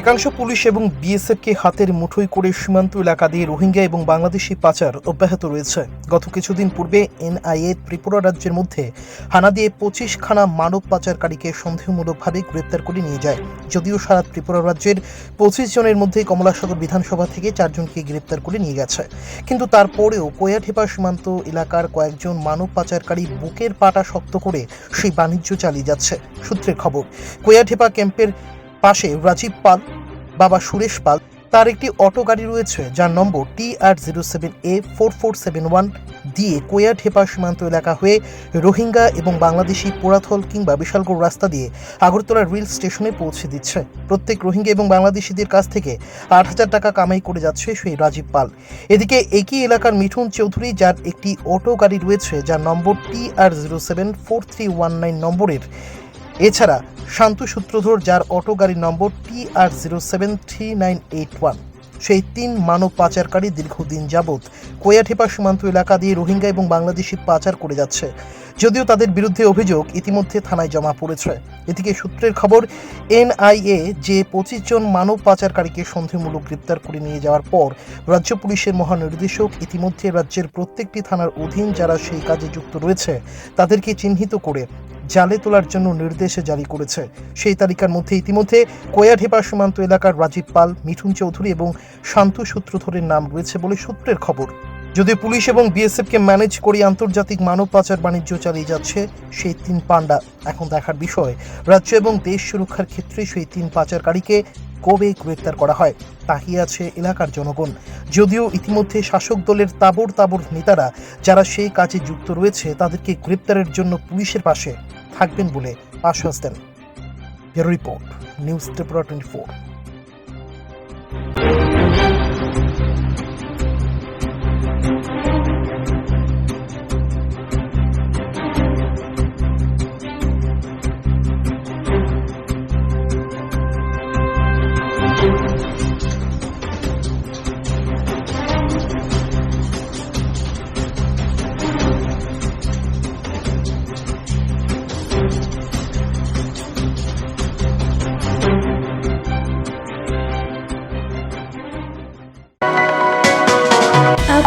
একাংশ পুলিশ এবং বিএসএফকে হাতের মুঠোয় করে সীমান্ত এলাকা দিয়ে রোহিঙ্গা এবং বাংলাদেশি পাচার অব্যাহত রয়েছে। গত কিছুদিন পূর্বে এনআইএ ত্রিপুরা রাজ্যের মধ্যে হানা দিয়ে পঁচিশ খানা মানব পাচারকারীকে সন্দেহমূলকভাবে গ্রেপ্তার করে নিয়ে যায়। যদিও সারা ত্রিপুরা রাজ্যের পঁচিশ জনের মধ্যে কমলাসাগর বিধানসভা থেকে চারজনকে গ্রেপ্তার করে নিয়ে গেছে। কিন্তু তারপরেও কোয়াঠেপা সীমান্ত এলাকার কয়েকজন মানব পাচারকারী বুকের পাটা শক্ত করে সেই বাণিজ্য চালিয়ে যাচ্ছে। সূত্রের খবর কোয়াঠেপা ক্যাম্পের পাশে রাজীব পাল, বাবা সুরেশ পাল। তার একটি অটো গাড়ি রয়েছে, যার নম্বর টি R zero seven A four four seven one দিয়ে কোয়াঠেপা সীমান্ত এলাকা হয়ে রোহিঙ্গা এবং বাংলাদেশি পোড়াথল কিংবা বিশালগড় রাস্তা দিয়ে আগরতলা রেল স্টেশনে পৌঁছে দিচ্ছে। প্রত্যেক রোহিঙ্গা এবং বাংলাদেশিদের কাছ থেকে আট হাজার টাকা কামাই করে যাচ্ছে সেই রাজীব পাল। এদিকে একই এলাকার মিঠুন চৌধুরী, যার একটি অটো গাড়ি রয়েছে, যার নম্বর টি R zero seven four three one nine নম্বরের এছাড়া শান্তু সূত্রধর, যার অটো গাড়ির নম্বর টি R zero seven three nine eight one সেই তিন মানব পাচারকারী দীর্ঘদিন যাবৎ কোয়াঠেপা সীমান্ত এলাকা দিয়ে রোহিঙ্গা এবং বাংলাদেশি পাচার করে যাচ্ছে। যদিও তাদের বিরুদ্ধে অভিযোগ ইতিমধ্যে থানায় জমা পড়েছে। এদিকে সূত্রের খবর, এনআইএ যে পঁচিশ জন মানব পাচারকারীকে সন্দেহমূলক গ্রেপ্তার করে নিয়ে যাওয়ার পর রাজ্য পুলিশের মহানির্দেশক ইতিমধ্যে রাজ্যের প্রত্যেকটি থানার অধীন যারা সেই কাজে যুক্ত রয়েছে, তাদেরকে চিহ্নিত করে জালে তোলার জন্য নির্দেশ জারি করেছে। সেই তালিকার মধ্যে ইতিমধ্যে কোয়াঢেপা সীমান্ত এলাকার রাজীব পাল, মিঠুন চৌধুরী এবং শান্তু সূত্রধরের নাম রয়েছে বলে সূত্রের খবর। যদি পুলিশ এবং বিএসএফকে ম্যানেজ করে আন্তর্জাতিক মানব পাচার বাণিজ্য চালিয়ে যাচ্ছে সেই তিন পাণ্ডা। এখন দেখার বিষয়, রাজ্য এবং দেশ সুরক্ষার ক্ষেত্রে সেই তিন পাচারকারীকে কবে গ্রেপ্তার করা হয়, তাকিয়ে আছে এলাকার জনগণ। যদিও ইতিমধ্যে শাসক দলের তাবর তাবর নেতারা, যারা সেই কাজে যুক্ত রয়েছে, তাদেরকে গ্রেপ্তারের জন্য পুলিশের পাশে থাকবেন বলে আশ্বাস দেন। Report news Tripura twenty four.